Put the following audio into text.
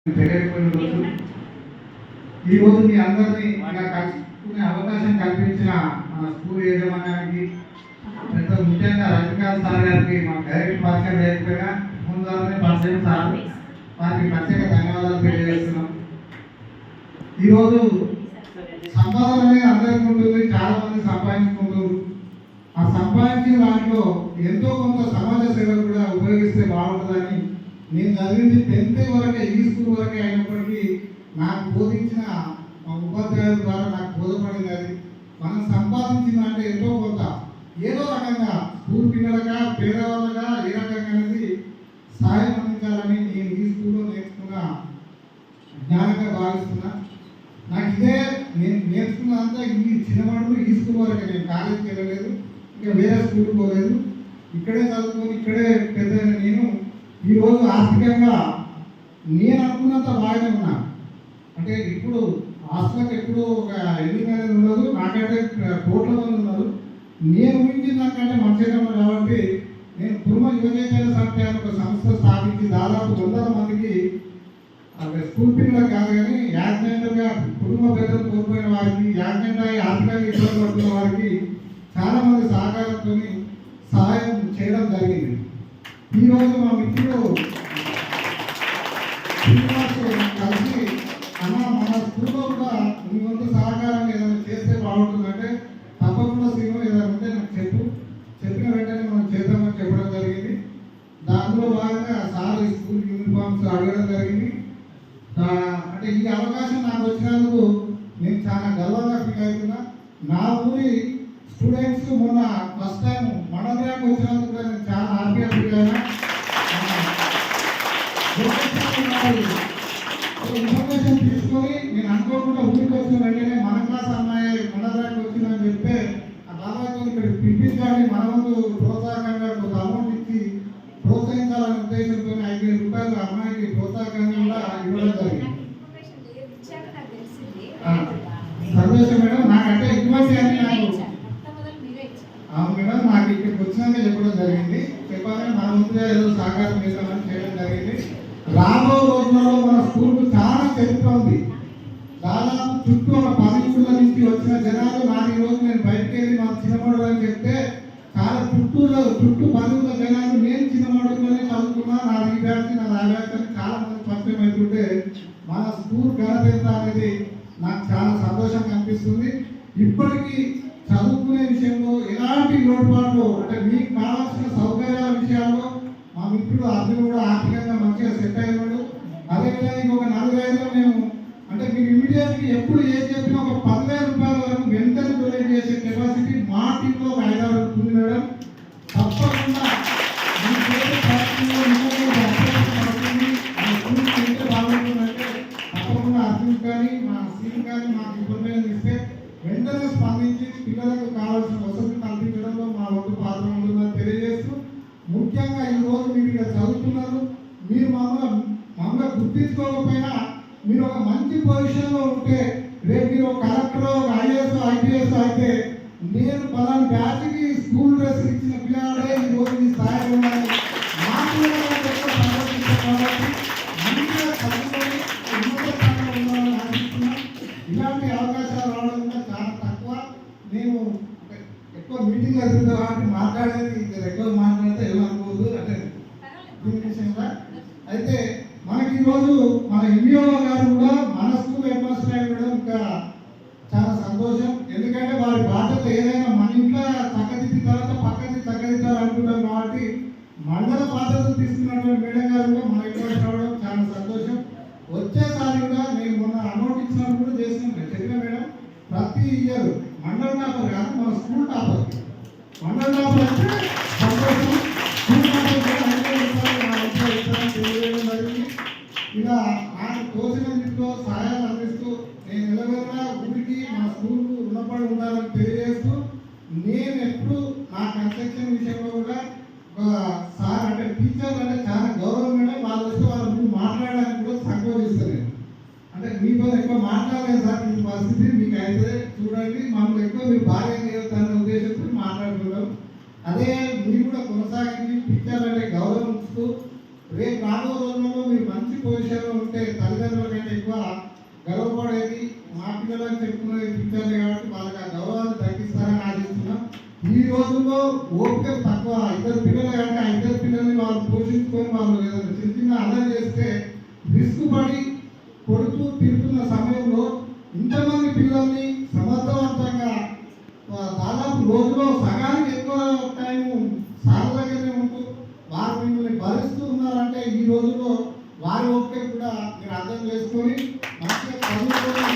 ఈ రోజు మీ అందరినీ ఇలా కలుసుకునే అవకాశం కల్పించిన మన స్కూల్ యాజమాన్యానికి పెద్ద ముఖ్యంగా రజనీకాంత్ సార్ గారికి మన డైరెక్ట్ పరిచయం లేకపోయినా ముందుగానే పరిచయం సార్ వారికి ప్రత్యేక ధన్యవాదాలు తెలియజేస్తున్నాం. ఈరోజు సంపాదన అనేది అందరికీ ఉంటుంది చాలా మంది సంపాదించుకుంటారు ఆ సంపాదించిన దాంట్లో ఎంతో కొంత సమాజ సేవలు కూడా ఉపయోగిస్తే బాగుంటుందని నేను చదివింది టెన్త్ వరకే ఈ స్కూల్ వరకే అయినప్పటికీ నాకు బోధించిన మా ఉపాధ్యాయుల ద్వారా నాకు బోధపడింది అది. మనం సంపాదించిన అంటే ఎంతో కొంత. ఏదో రకంగా స్కూల్ పిల్లలుగా పేదవాళ్ళగా ఏ రకంగా అనేది సహాయం అందించాలని నేను ఈ స్కూల్లో నేర్చుకున్న జ్ఞానంగా భావిస్తున్నా. నాకు ఇదే నేను నేర్చుకున్నదంతా ఈ చిన్నవాడు ఈ స్కూల్ వరకే. నేను కాలేజీకి వెళ్ళలేదు ఇంకా వేరే స్కూల్కి పోలేదు. ఇక్కడే చదువుకొని ఇక్కడే పెద్ద నేను ఈరోజు ఆర్థికంగా నేను అనుకున్నంత బాగానే ఉన్నా. అంటే ఇప్పుడు హాస్టల్కి ఎప్పుడు ఒక ఎన్ని అనేది ఉండదు నాకంటే కోట్ల మంది ఉన్నారు నేను ఊహించిన దానికంటే మంచిగా కాబట్టి నేను కుటుంబ యువజన సంఖ్య ఒక సంస్థ స్థాపించి దాదాపు వందల మందికి స్కూల్ పిల్లలకు కాదు కానీ యాక్సిడెంటల్గా కుటుంబ పెద్దలు కోల్పోయిన వారికి యాక్సిడెంట్ ఆర్థికంగా ఇబ్బంది పడుతున్న వారికి చాలామంది సహకారంతో సహాయం చేయడం జరిగింది. ఈ రోజు మా మిత్రుడు శ్రీనివాస్ కలిసి అన్న మన స్కూల్లో కూడా మీ వంతు సహకారం ఏదైనా చేస్తే బాగుంటుందంటే తప్పకుండా శ్రీను ఏదైనా ఉంటే నాకు చెప్పు. చెప్పిన వెంటనే మనం చేద్దామని చెప్పడం జరిగింది. దాంట్లో భాగంగా సార్ ఈ స్కూల్ యూనిఫామ్స్ అడగడం జరిగింది. అంటే ఈ అవకాశం నాకు వచ్చినందుకు నేను చాలా గర్వంగా ఫీల్ అవుతున్నా. నా ఊరి స్టూడెంట్స్ మొన్న ఫస్ట్ టైం ర్యాంక్ వచ్చినందుకు నేను చాలా ఫీల్ అయినా ఇన్ఫర్మేషన్ తీసుకొని నేను అనుకోకుండా ఊరికి వచ్చిన వెంటనే మన క్లాస్ అమ్మాయి మండల ర్యాంక్ వచ్చిందని చెప్తే ఆ బాబాయ్తో ఇక్కడ పిలిపించాలని మన ముందు ప్రోత్సాహకంగా కొంత అమౌంట్ ఇచ్చి ప్రోత్సహించాలనే ఉద్దేశంతో ఐదు వేల రూపాయలు అమ్మాయికి ప్రోత్సాహకంగా ఇవ్వడం జరిగింది. సంతోషం మేడం నాకంటే ఇటువంటి అని నాకు అవును మేడం నాకు ఇక్కడికి వచ్చినాక చెప్పడం జరిగింది. చెప్పాలని మన ముందే ఏదో సహకారం చేద్దామని చేయడం జరిగింది. రాబో రోజులలో మన స్కూల్కు చాలా చరిత్ర ఉంది. దాదాపు చుట్టూ ఒక పది ఊళ్ళ నుంచి వచ్చిన జనాలు నాకు ఈ రోజు నేను బయటకు వెళ్ళి మా చిన్నమోడు అని చెప్తే చాలా చుట్టూలో చుట్టూ పది ఊళ్ళ జనాలు నేను చిన్నమోడులోనే చదువుకున్నా నా విద్యార్థి నా నాగార్థి చాలా మంది పరిచయం అవుతుంటే మన స్కూల్ ఘనత అనేది నాకు చాలా సంతోషంగా అనిపిస్తుంది. ఇప్పటికీ చదువుకు ఎలాంటి అంటే మీకు కావాల్సిన సౌకర్యాల విషయాల్లో మా మిత్రుడు అతను కూడా ఆర్థికంగా మంచిగా సెట్ అయ్యాడు. అదేవిధంగా ఇంకొక నలభై ఐదులో మేము అంటే మీరు ఇమీడియట్గా ఎప్పుడు ఏం చెప్పినా ఇక్కడ చదువుతున్నారు. మీరు మమ్మల్ని మమ్మల్ని గుర్తించుకోకపోయినా మీరు ఒక మంచి పొజిషన్లో ఉంటే రేపు మీరు ఒక కలెక్టర్ ఒక ఐఏఎస్ ఐపీఎస్ అయితే నేను పలాని బ్యాచ్కి స్కూల్ డ్రెస్ ఇచ్చిన పిల్లాడే ఈ రోజు ఈ స్థాయిలో ఉండాలి ఇలాంటి అవకాశాలు రావడం కూడా చాలా తక్కువ. నేను ఎక్కువ మీటింగ్ మాట్లాడేది ఇంకా ఎక్కువ మాట్లాడితే ఏమనుకోవద్దు అంటే దీని విషయంలో అయితే మనకి ఈరోజు మన ఎంఈఓ గారు కూడా మన స్కూల్ హెడ్ మాస్టర్ అయ్యడం ఇంకా చాలా సంతోషం. ఎందుకంటే వారి బాధ్యత ఏదైనా మన ఇంట్లో చక్కదిద్దిన తర్వాత పక్కది చక్కదిద్దాలి అనుకుంటాం కాబట్టి మండల బాధ్యతలు తీసుకున్నటువంటి మేడం గారు కూడా మన ఇంట్లో రావడం చాలా సంతోషం. వచ్చేసారి కూడా నేను మొన్న అమౌంట్ ఇచ్చినప్పుడు కూడా చేసినాం చెప్పిన మేడం ప్రతి ఇయర్ మండల టాపర్ కాదు మన స్కూల్ టాపర్. మండల టాపర్ అంటే సంతోషం. స్కూల్ టాపర్ కూడా ఇంట్లో వేల ఎక్కువ మాట్లాడలేదు సార్ మీ పరిస్థితి మీకు అయితే చూడండి. మనం ఎక్కువ మీరు బాగా చేస్తారనే ఉద్దేశంతో మాట్లాడుతున్నాం. అదే మీరు కూడా కొనసాగించి టీచర్లనే గౌరవం ఇస్తూ రేపు రాబో రోజుల్లో మీరు మంచి పొజిషన్లో ఉంటే తల్లిదండ్రుల కంటే ఎక్కువ గర్వపడేది మా పిల్లలకు చెప్పుకునే టీచర్లే కాబట్టి వాళ్ళకి ఆ గౌరవాన్ని తగ్గిస్తారని ఆశిస్తున్నాం. ఈ రోజుల్లో ఓపిక తక్కువ. ఇద్దరు పిల్లలు కంటే ఆ ఇద్దరు పిల్లల్ని వాళ్ళు పోషించుకొని వాళ్ళు చిన్న చిన్న అలా చేస్తే రిస్క్ పడి ఇంతమంది పిల్లల్ని సమర్థవంతంగా దాదాపు రోజులో సగానికి ఎక్కువ టైం సార్ల దగ్గరనే ఉంటూ వారు మిమ్మల్ని భరిస్తూ ఉన్నారంటే ఈ రోజుల్లో వారి ఓపిక కూడా మీరు అర్థం చేసుకొని మంచిగా చదువుకొని